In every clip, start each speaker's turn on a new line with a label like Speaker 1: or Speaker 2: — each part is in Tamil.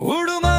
Speaker 1: உடுமருளை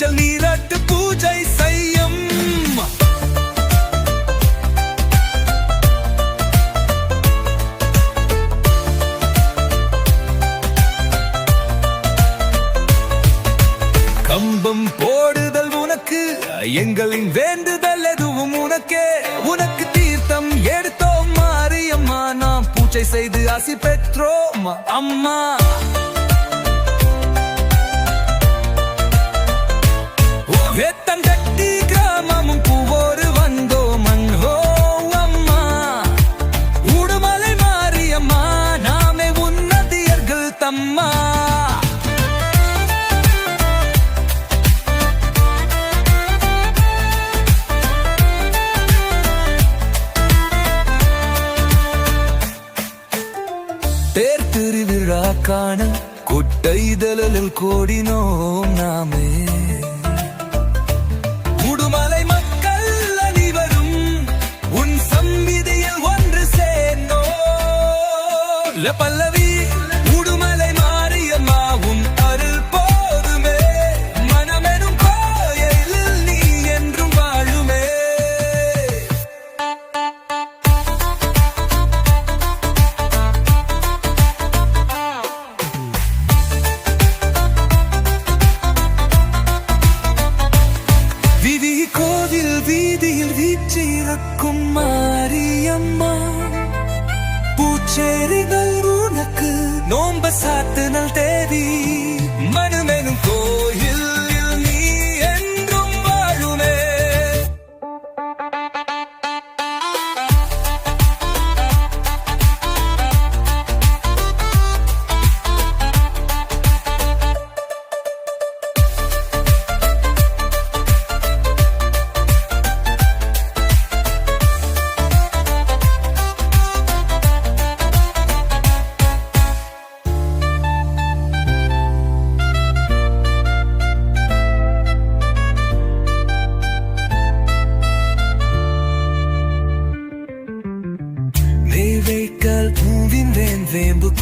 Speaker 1: மஞ்சள் நீராட்டு பூஜை செய்யும். கம்பம் போடுதல் உனக்கு எங்களின் வேண்டுதல் எதுவும் உனக்கே. உனக்கு தீர்த்தம் எடுத்தோம் மாரியம்மா நாம் பூஜை செய்து ஆசி பெற்றோம். அம்மா. உன்னதியர்கள் தேர் திருவிழா காண குட்டைதலில் கோடினோம் நாமே. உடுமலை மக்கள் அனைவரும் உன் சம்விதியில் ஒன்று சேர்ந்தோ பல்லவி பிறக்கும் மாரியம்மா. பூச்சேரிகள் உனக்கு நோம்ப சாத்துனல் தே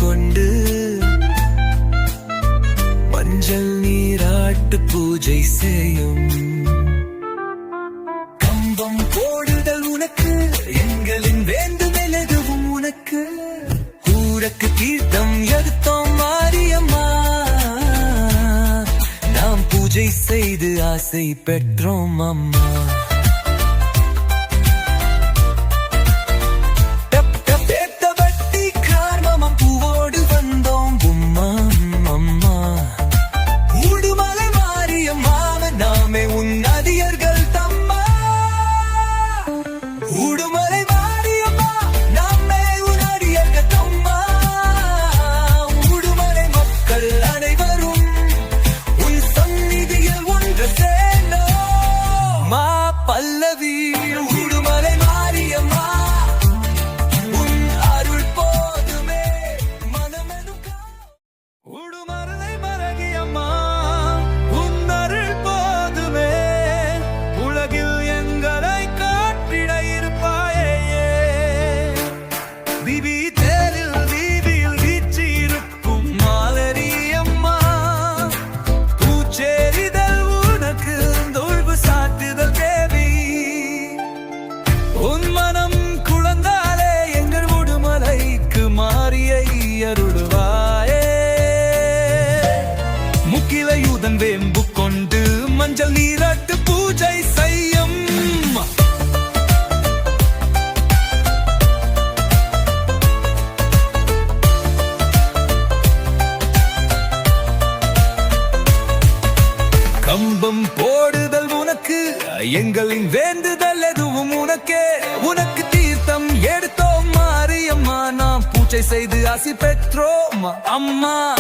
Speaker 1: கொண்டு மஞ்சள் நீராட்டு பூஜை செய்யும். கம்பம் போடுதல் உனக்கு எங்களின் வேண்டுதல் எதுவும் உனக்கு. ஊரக்கு தீர்த்தம் எடுத்தோம் மாரியம்மா. நாம் பூஜை செய்து ஆசை பெற்றோம் அம்மா. முக்கிலையுதன் வேம்பு கொண்டு மஞ்சள் நீராட்டு பூஜை செய்யும். கம்பம் போடுதல் உனக்கு எங்களின் வேண்டுதல் எதுவும் உனக்கே. உனக்கு தீர்த்தம் எடுத்தோம் மாரியம்மா நாம் பூஜை செய்து ஆசி பெற்றோம். அம்மா.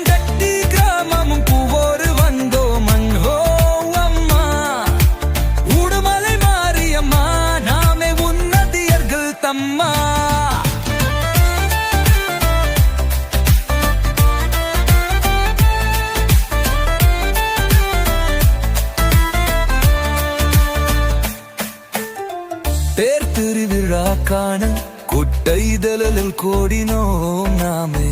Speaker 1: வேத்தங்கட்டி கிராமமும் பூவோரு வந்தோம். அன்ஹோ அம்மா. உடுமலை மாரியம்மா நாமே உன்னதியர்கள் தம்மா. தேர் திருவிழா காண குட்டைதலில் கோடினோம் நாமே.